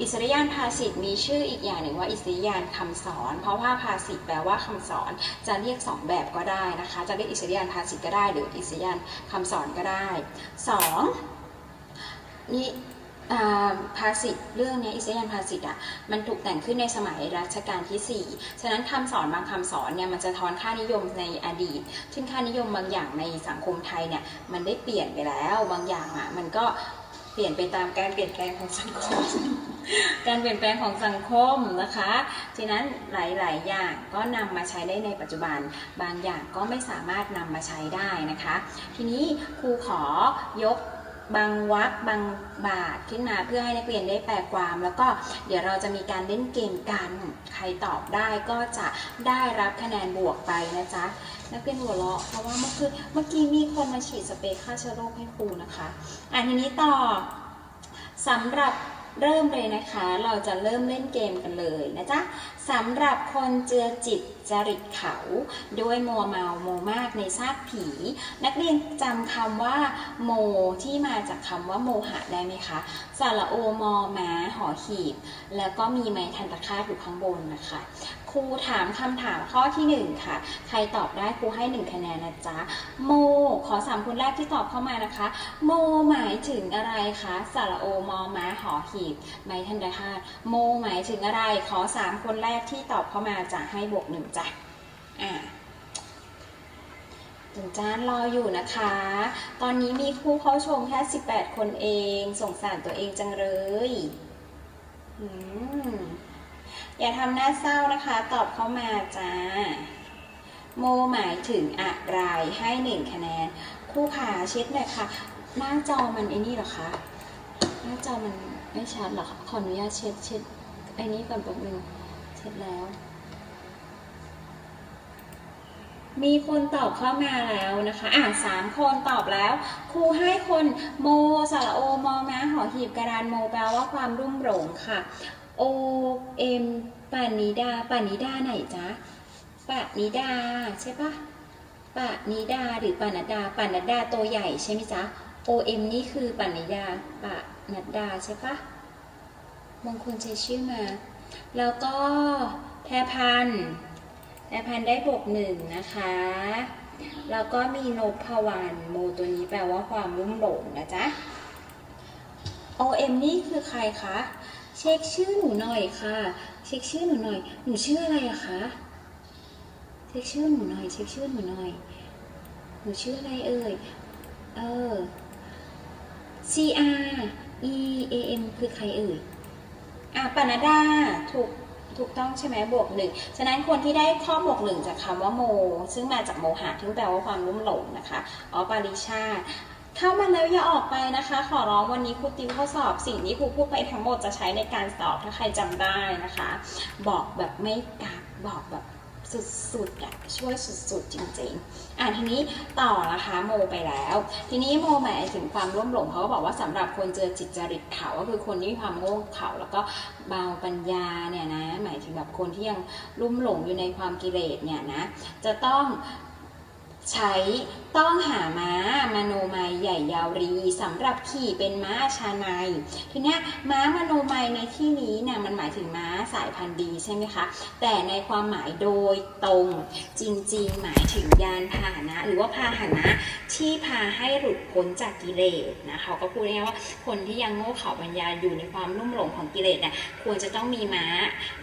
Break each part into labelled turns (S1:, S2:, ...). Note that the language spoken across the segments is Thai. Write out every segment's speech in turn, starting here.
S1: อิสริยานภาษิตมีชื่ออีกอย่างหนึ่งว่าอิสริยานคำสอน เพราะว่าภาษิตแปลว่าคำสอนจะเรียกสองแบบก็ได้นะคะ จะเรียกอิสริยานภาษิตก็ได้ หรืออิสริยานคำสอนก็ได้สองนี่ภาษิตเรื่องนี้อิสริยานภาษิตอะมันถูกแต่งขึ้นในสมัยรัชกาลที่ 4 ฉะนั้นคำสอนบางคำสอนเนี่ยมันจะทอนค่านิยมในอดีต ซึ่งค่านิยมบางอย่างในสังคมไทยเนี่ยมันได้เปลี่ยนไปแล้วบางอย่างอะมันก็ เปลี่ยนไปตามการเปลี่ยนแปลงของสังคม การเปลี่ยนแปลงของสังคมนะคะฉะนั้นหลาย ๆ อย่างก็นำมาใช้ได้ในปัจจุบัน บางอย่างก็ไม่สามารถนำมาใช้ได้นะคะ ทีนี้ครูขอยก บางวักบางบาทขึ้นมาเพื่อให้นักเรียนได้แปลความ แล้วก็เดี๋ยวเราจะมีการเล่นเกมกัน ใครตอบได้ก็จะได้รับคะแนนบวกไปนะจ๊ะนักเรียนหัวเราะเพราะว่าเมื่อคืนเมื่อกี้มีคนมาฉีดสเปรย์ฆ่าเชื้อโรคให้ครูนะคะอะทีนี้ต่อสำหรับ เริ่มเลยนะคะ เราจะเริ่มเล่นเกมกันเลยนะจ๊ะสำหรับคนเจือจิตจริตเขาด้วยมัวเมาโมมากในซากผี นักเรียนจำคำว่าโมที่มาจากคำว่าโมหะได้ไหมคะสระโอมอมาหอหีบ แล้วก็มีไม้ทันตะคาอยู่ข้างบนนะคะ รูถามคำถามข้อที่หนึ่งค่ะ ใครตอบได้ครูให้หนึ่งคะแนนนะจ๊ะ โม ขอสามคนแรกที่ตอบเข้ามานะคะ โมหมายถึงอะไรคะสระโอมอม้าหอหีบไม้ทันตะคาดโมหมายถึงอะไร ขอสามคนแรกที่ตอบเข้ามาจะให้บวกหนึ่งจ้ะอ่าถึงจานรออยู่นะคะ ตอนนี้มีครูเข้าชมแค่ 18 คนเอง สงสารตัวเองจังเลย อืม อย่าทำหน้าเศร้านะคะ ตอบเข้ามาจ้า โมหมายถึงอะไรให้หนึ่งคะแนนครูขาเช็ดหน่อยค่ะ หน้าจอมันไอ้นี่เหรอคะ หน้าจอมันไม่ชัดเหรอคะขออนุญาตเช็ดเช็ดไอ้นี้ก่อนแป๊บนึงเช็ดแล้ว มีคนตอบเข้ามาแล้วนะคะ อ่าสามคนตอบแล้ว ครูให้คนโมสระโอมอม้าหอหีบกระดานโมแปลว่าความรุ่มหลงค่ะโอเอ ปานิดาปานิดาไหนจ๊ะปานิดาใช่ปะปานิดาหรือปานัดดาปานัดดาตัวใหญ่ใช่ไหมจ๊ะโอเอ็มนี่คือปานิดาปานัดดาใช่ปะบางคนใช้ชื่อมา แล้วก็แพรพันแพรพันได้บวกหนึ่งนะคะแล้วก็มีนพพวันโมตัวนี้แปลว่าความรุ่มหลงนะจ๊ะ OM นี่คือใครคะ เช็คชื่อหนูหน่อยค่ะ เช็คชื่อหนูหน่อย หนูชื่ออะไรอะคะ เช็คชื่อหนูหน่อย เช็คชื่อหนูหน่อย หนูชื่ออะไรเอ่ย เออ C R E A M คือใครเอ่ย อะปานดา ถูก ถูกต้องใช่ไหมบวกหนึ่ง ฉะนั้นคนที่ได้ข้อบวกหนึ่งจากคำว่าโม ซึ่งมาจากโมหะที่แปลว่าความรุ่มหลงนะคะ อ๋อ ปาริชา ติเข้ามาแล้วอย่าออกไปนะคะ ขอร้องวันนี้ครูติวข้อสอบสิ่งที่ครูพูดไปทั้งหมดจะใช้ในการสอบถ้าใครจำได้นะคะ บอกแบบไม่กักบอกแบบสุดๆอะช่วยสุดๆจริงๆ อะทีนี้ต่อนะคะโมไปแล้ว ทีนี้โมหมายถึงความร่วมหลงเขาก็บอกว่าสำหรับคนเจอจิตจริตเขาก็คือคนที่มีความโง่เขาแล้วก็เบาปัญญาเนี่ยนะหมายถึงแบบคนที่ยังลุ่มหลงอยู่ในความกิเลสเนี่ยนะจะต้อง ใช้ต้องหาม้ามโนมัยใหญ่ยาวรีสำหรับขี่เป็นม้าชาในยทีนี้ม้ามโนมัยในที่นี้เนี่ยมันหมายถึงม้าสายพันธุ์ดีใช่ไหมคะ แต่ในความหมายโดยตรงจริง ๆ หมายถึงยานพาหนะ หรือว่าพาหนะที่พาให้หลุดพ้นจากกิเลสนะเขาก็พูดง่ายว่าคนที่ยังโง่เขลาปัญญาอยู่ในความลุ่มหลงของกิเลสเนี่ยควรจะต้องมีม้า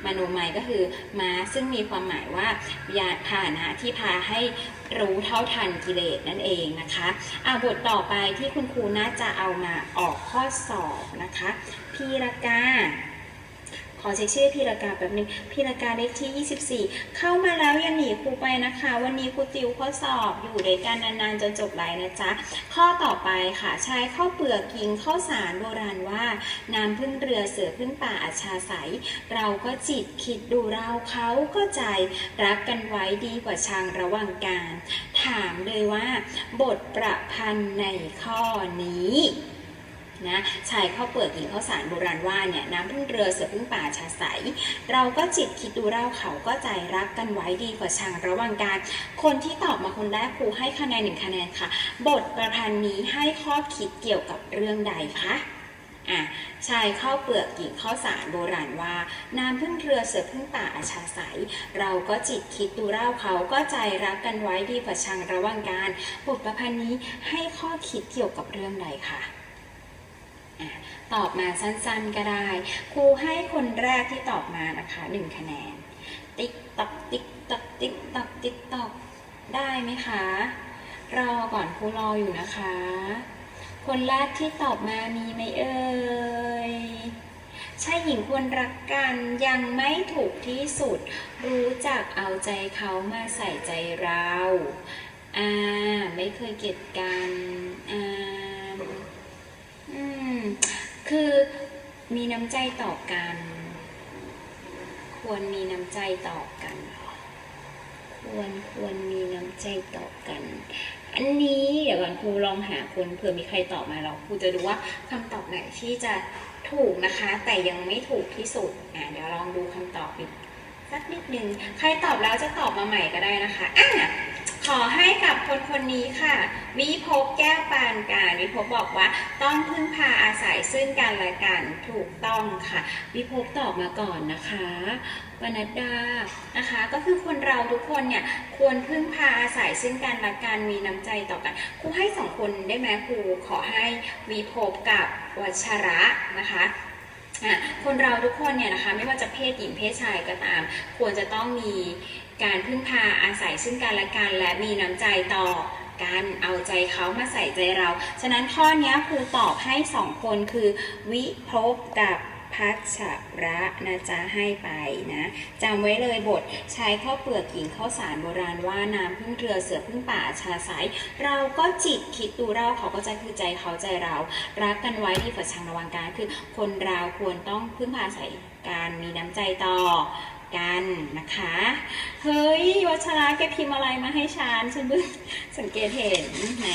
S1: มโนมัยก็คือม้าซึ่งมีความหมายว่ายานพาหนะที่พาให้รู้เท่าทันกิเลสนั่นเองนะคะอะบทต่อไปที่คุณครูน่าจะเอามาออกข้อสอบนะคะพีรกาขอเช็คชื่อพีรกาแป๊บนึงพีรกาเลขที่ 24 เข้ามาแล้วอย่าหนีครูไปนะคะ วันนี้ครูติวข้อสอบอยู่ด้วยกันนานๆจนจบไลน์นะจ๊ะ ข้อต่อไปค่ะ ใช้ข้าวเปลือกกินข้าวสารโบราณว่า น้ำพึ่งเรือเสือพึ่งป่าอาชาใส เราก็จิตคิดดูเราเขาก็ใจรักกันไว้ดีกว่าชังระหว่างการ ถามเลยว่า บทประพันธ์ในข้อนี้นะชายข้าวเปลือกหญิงข้าวสารโบราณว่าเนี่ยน้ำพึ่งเรือเสือพึ่งป่าชาใส เราก็จิตคิดดูเราเขาก็ใจรักกันไว้ดีกว่าชังระหว่างการ คนที่ตอบมาคนแรกครูให้คะแนนหนึ่งคะแนนค่ะ บทประพันธ์นี้ให้ข้อคิดเกี่ยวกับเรื่องใดคะ อะชายข้าวเปลือกหญิงข้าวสารโบราณว่า น้ำพึ่งเรือเสือพึ่งป่าอาชาใสเราก็จิตคิดดูเล่าเขาก็ใจรักกันไว้ดีกว่าชังระว่างการบทประพันธ์นี้ให้ข้อคิดเกี่ยวกับเรื่องใดคะ่ะตอบมาสั้นๆก็ได้ครูให้คนแรกที่ตอบมานะคะหนึ่งคะแนน ติ๊กตอกติ๊กตอกติ๊กตอกติ๊กตอกได้ไหมคะ รอก่อนครูรออยู่นะคะ คนแรกที่ตอบมามีไหมเอ่ยชายหญิงควรรักกันยังไม่ถูกที่สุด รู้จักเอาใจเขามาใส่ใจเราอ่าไม่เคยเกลียดกันอ่าอืมคือมีน้ำใจต่อกัน ควรมีน้ำใจต่อกันหรอควรควรมีน้ำใจต่อกัน อันนี้เดี๋ยวก่อนครูลองหาคนเผื่อมีใครตอบมาเราครูจะดูว่าคำตอบไหนที่จะถูกนะคะ แต่ยังไม่ถูกที่สุดอะเดี๋ยวลองดูคำตอบอีกสักนิดนึงใครตอบแล้วจะตอบมาใหม่ก็ได้นะคะอะ ขอให้กับคนคนนี้ค่ะวิภพแก้วปานการวิภพบอกว่าต้องพึ่งพาอาศัยซึ่งกันและกันถูกต้องค่ะวิภพตอบมาก่อนนะคะปนัดดานะคะ ก็คือคนเราทุกคนเนี่ยควรพึ่งพาอาศัยซึ่งกันและกันมีน้ำใจต่อกันครูให้สองคนได้ไหมครูขอให้วิภพกับวัชระนะคะคนเราทุกคนเนี่ยนะคะไม่ว่าจะเพศหญิงเพศชายก็ตาม ควรจะต้องมี การพึ่งพาอาศัยซึ่งกันและกัน และมีน้ำใจต่อกันเอาใจเขามาใส่ใจเรา ฉะนั้นข้อนี้ครูตอบให้สองคนคือ วิภพกับพัชระนะจ๊ะให้ไปนะจำไว้เลยบทใช้ข้าวเปลือกหญิงข้าวสารโบราณว่าน้ำพึ่งเรือเสือพึ่งป่าชาสายเราก็จิตคิดดูเราเขาก็ใจคือใจเขาใจเรา รักกันไว้ดีกว่าชังระวังการคือ คนเราควรต้องพึ่งพาอาศัยการมีน้ำใจต่อ กันนะคะ เฮ้ยวัชระแกพิมพ์อะไรมาให้ฉันฉันเพิ่งสังเกตเห็นแหม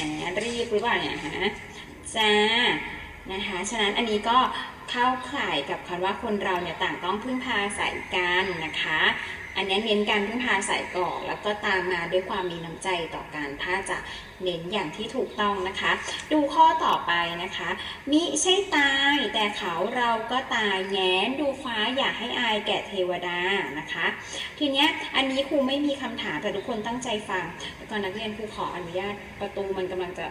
S1: รีบหรือเปล่าเนี่ยฮะจ้านะคะฉะนั้นอันนี้ก็เข้าข่ายกับคำว่าคนเราเนี่ยต่างต้องพึ่งพาอาศัยกันนะคะ อันนี้เน้นการพึ่งพาอายก่อแล้วก็ตามมาด้วยความมีน้ำใจต่อกันถ้าจะเน้นอย่างที่ถูกต้องนะคะ ดูข้อต่อไปนะคะมิใช่ตายแต่เขาเราก็ตายแง้นดูฟ้าอย่าให้อายแก่เทวดานะคะ ทีเนี้ยอันนี้ครูไม่มีคำถามแต่ทุกคนตั้งใจฟังก่อนนักเรียนครูขออนุญาตประตูมันกำลังจะ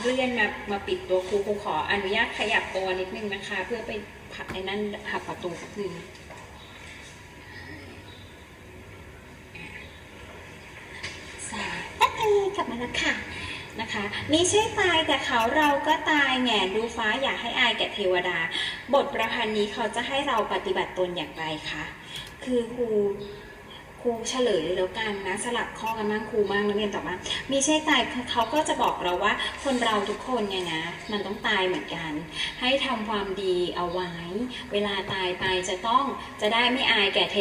S1: เลื่อนมามาปิดตัวครูครูขออนุญาตขยับตัวนิดนึงนะคะ เพื่อไปผักไอ้นั่นผักประตูนิดนึง สาตักเอกลับมา แล้วค่ะนะคะมิใช่ตายแต่เขาเราก็ตายแง่ดูฟ้าอยากให้อายแก่เทวดา บทประพันธ์นี้เขาจะให้เราปฏิบัติตนอย่างไรคะคือครู รูเฉลยเลยแล้วกันนะสลับข้อกันบ้างครูมากนักเรียนตอบมามีใช่ตายเขาก็จะบอกเราว่า คนเราทุกคนเนี่ยนะมันต้องตายเหมือนกัน ให้ทำความดีเอาไว้ เวลาตายไปจะต้องจะได้ไม่อายแก่เท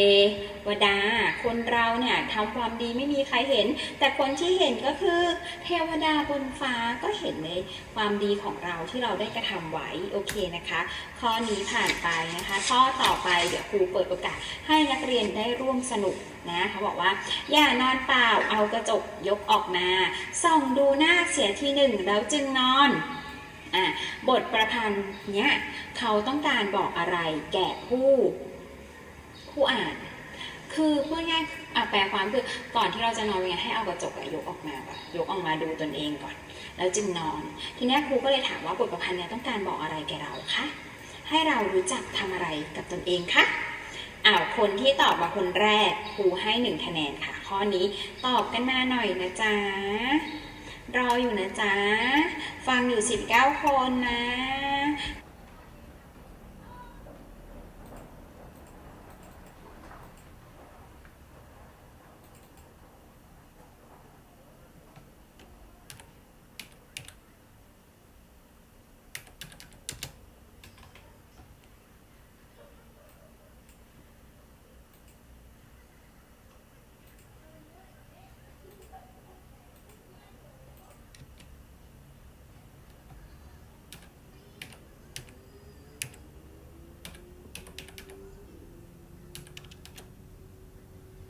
S1: วดา คนเราเนี่ยทำความดีไม่มีใครเห็น แต่คนที่เห็นก็คือเทวดาบนฟ้าก็เห็นในความดีของเราที่เราได้กระทำไว้โอเคนะคะ ข้อนี้ผ่านไปนะคะ ข้อต่อไปเดี๋ยวครูเปิดโอกาสให้นักเรียนได้ร่วมสนุก นะเขาบอกว่า อย่านอนเปล่าเอากระจกยกออกมา ส่องดูหน้าเสียทีหนึ่งแล้วจึงนอนอบทประพันธ์เนี้ยเขาต้องการบอกอะไรแก่ผู้ผู้อ่าน คือพูดง่ายแปลความคือก่อนที่เราจะนอนเนี่ยให้เอากระจกยกออกมาก่อนยกออกมาดูตนเองก่อน แล้วจึงนอน ทีนี้ครูก็เลยถามว่าบทประพันธ์เนี่ยต้องการบอกอะไรแก่เราคะให้เรารู้จักทำอะไรกับตนเองคะ อ้าวคนที่ตอบมาคนแรกครูให้หนึ่งคะแนนค่ะ ข้อนี้ตอบกันมาหน่อยนะจ๊ะรออยู่นะจ๊ะ ฟังอยู่ 19 คนนะ